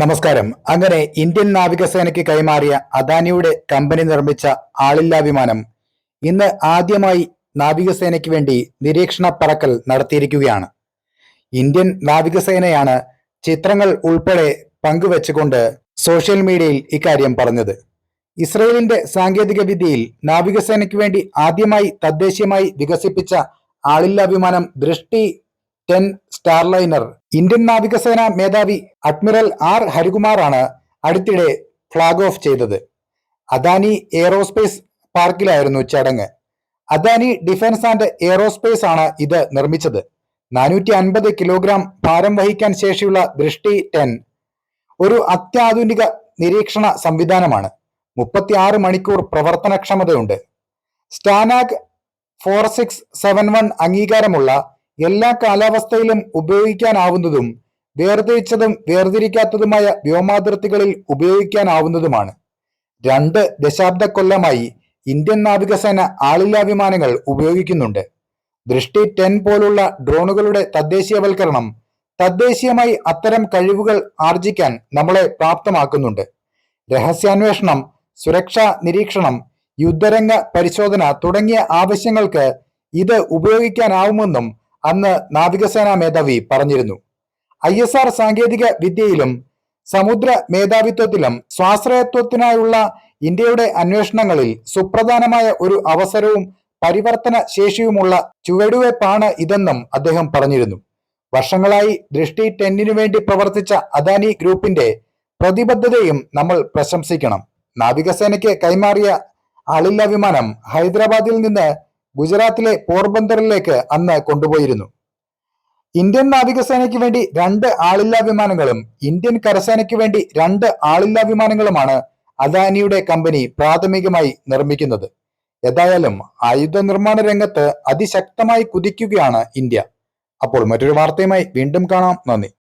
നമസ്കാരം. അങ്ങനെ ഇന്ത്യൻ നാവികസേനയ്ക്ക് കൈമാറിയ അദാനിയുടെ കമ്പനി നിർമ്മിച്ച ആളില്ലാ വിമാനം ഇന്ന് ആദ്യമായി നാവികസേനയ്ക്ക് വേണ്ടി നിരീക്ഷണ പറക്കൽ നടത്തിയിരിക്കുകയാണ്. ഇന്ത്യൻ നാവികസേനയാണ് ചിത്രങ്ങൾ ഉൾപ്പെടെ പങ്കുവെച്ചുകൊണ്ട് സോഷ്യൽ മീഡിയയിൽ ഇക്കാര്യം പറഞ്ഞത്. ഇസ്രയേലിന്റെ സാങ്കേതിക വിദ്യയിൽ നാവികസേനയ്ക്ക് വേണ്ടി ആദ്യമായി തദ്ദേശീയമായി വികസിപ്പിച്ച ആളില്ലാ വിമാനം ദൃഷ്ടി ടെൻ സ്റ്റാർലൈനർ. ഇന്ത്യൻ നാവികസേന മേധാവി അഡ്മിറൽ ആർ ഹരികുമാറാണ് അടുത്തിടെ ഫ്ളാഗ് ഓഫ് ചെയ്തത്. അദാനി എയറോസ്പേസ് പാർക്കിലായിരുന്നു ചടങ്ങ്. അദാനി ഡിഫൻസ് ആൻഡ് എയറോസ്പേസ് ആണ് ഇത് നിർമ്മിച്ചത്. നാനൂറ്റി അൻപത് കിലോഗ്രാം ഭാരം വഹിക്കാൻ ശേഷിയുള്ള ദൃഷ്ടി ടെൻ ഒരു അത്യാധുനിക നിരീക്ഷണ സംവിധാനമാണ്. മുപ്പത്തിയാറ് മണിക്കൂർ പ്രവർത്തനക്ഷമതയുണ്ട്. STANAG four six seven one അംഗീകാരമുള്ള എല്ലാ കാലാവസ്ഥയിലും ഉപയോഗിക്കാനാവുന്നതും വേർതിരിച്ചതും വേർതിരിക്കാത്തതുമായ വ്യോമാതിർത്തികളിൽ ഉപയോഗിക്കാനാവുന്നതുമാണ്. രണ്ട് ദശാബ്ദ കൊല്ലമായി ഇന്ത്യൻ നാവികസേന ആളില്ലാ വിമാനങ്ങൾ ഉപയോഗിക്കുന്നുണ്ട്. ദൃഷ്ടി ടെൻ പോലുള്ള ഡ്രോണുകളുടെ തദ്ദേശീയവൽക്കരണം തദ്ദേശീയമായി അത്തരം കഴിവുകൾ ആർജിക്കാൻ നമ്മളെ പ്രാപ്തമാക്കുന്നുണ്ട്. രഹസ്യാന്വേഷണം സുരക്ഷാ നിരീക്ഷണം യുദ്ധരംഗ പരിശോധന തുടങ്ങിയ ആവശ്യങ്ങൾക്ക് ഇത് ഉപയോഗിക്കാനാവുമെന്നും അന്ന് നാവികസേനാ മേധാവി പറഞ്ഞിരുന്നു. ഐ എസ് ആർ സാങ്കേതിക വിദ്യയിലും സമുദ്ര മേധാവിത്വത്തിലും സ്വാശ്രയത്വത്തിനായുള്ള ഇന്ത്യയുടെ അന്വേഷണങ്ങളിൽ സുപ്രധാനമായ ഒരു അവസരവും പരിവർത്തന ശേഷിയുമുള്ള ചുവടുവയ്പാണ് ഇതെന്നും അദ്ദേഹം പറഞ്ഞിരുന്നു. വർഷങ്ങളായി ദൃഷ്ടി ടെന്നിനു വേണ്ടി പ്രവർത്തിച്ച അദാനി ഗ്രൂപ്പിന്റെ പ്രതിബദ്ധതയും നമ്മൾ പ്രശംസിക്കണം. നാവികസേനയ്ക്ക് കൈമാറിയ ആളില്ല വിമാനം ഹൈദരാബാദിൽ നിന്ന് ഗുജറാത്തിലെ പോർബന്തറിലേക്ക് അന്ന് കൊണ്ടുപോയിരുന്നു. ഇന്ത്യൻ നാവികസേനയ്ക്ക് വേണ്ടി രണ്ട് ആളില്ലാ വിമാനങ്ങളും ഇന്ത്യൻ കരസേനയ്ക്ക് വേണ്ടി രണ്ട് ആളില്ലാ വിമാനങ്ങളുമാണ് അദാനിയുടെ കമ്പനി പ്രാഥമികമായി നിർമ്മിക്കുന്നത്. ഏതായാലും ആയുധ നിർമ്മാണ രംഗത്ത് അതിശക്തമായി കുതിക്കുകയാണ് ഇന്ത്യ. അപ്പോൾ മറ്റൊരു വാർത്തയുമായി വീണ്ടും കാണാം. നന്ദി.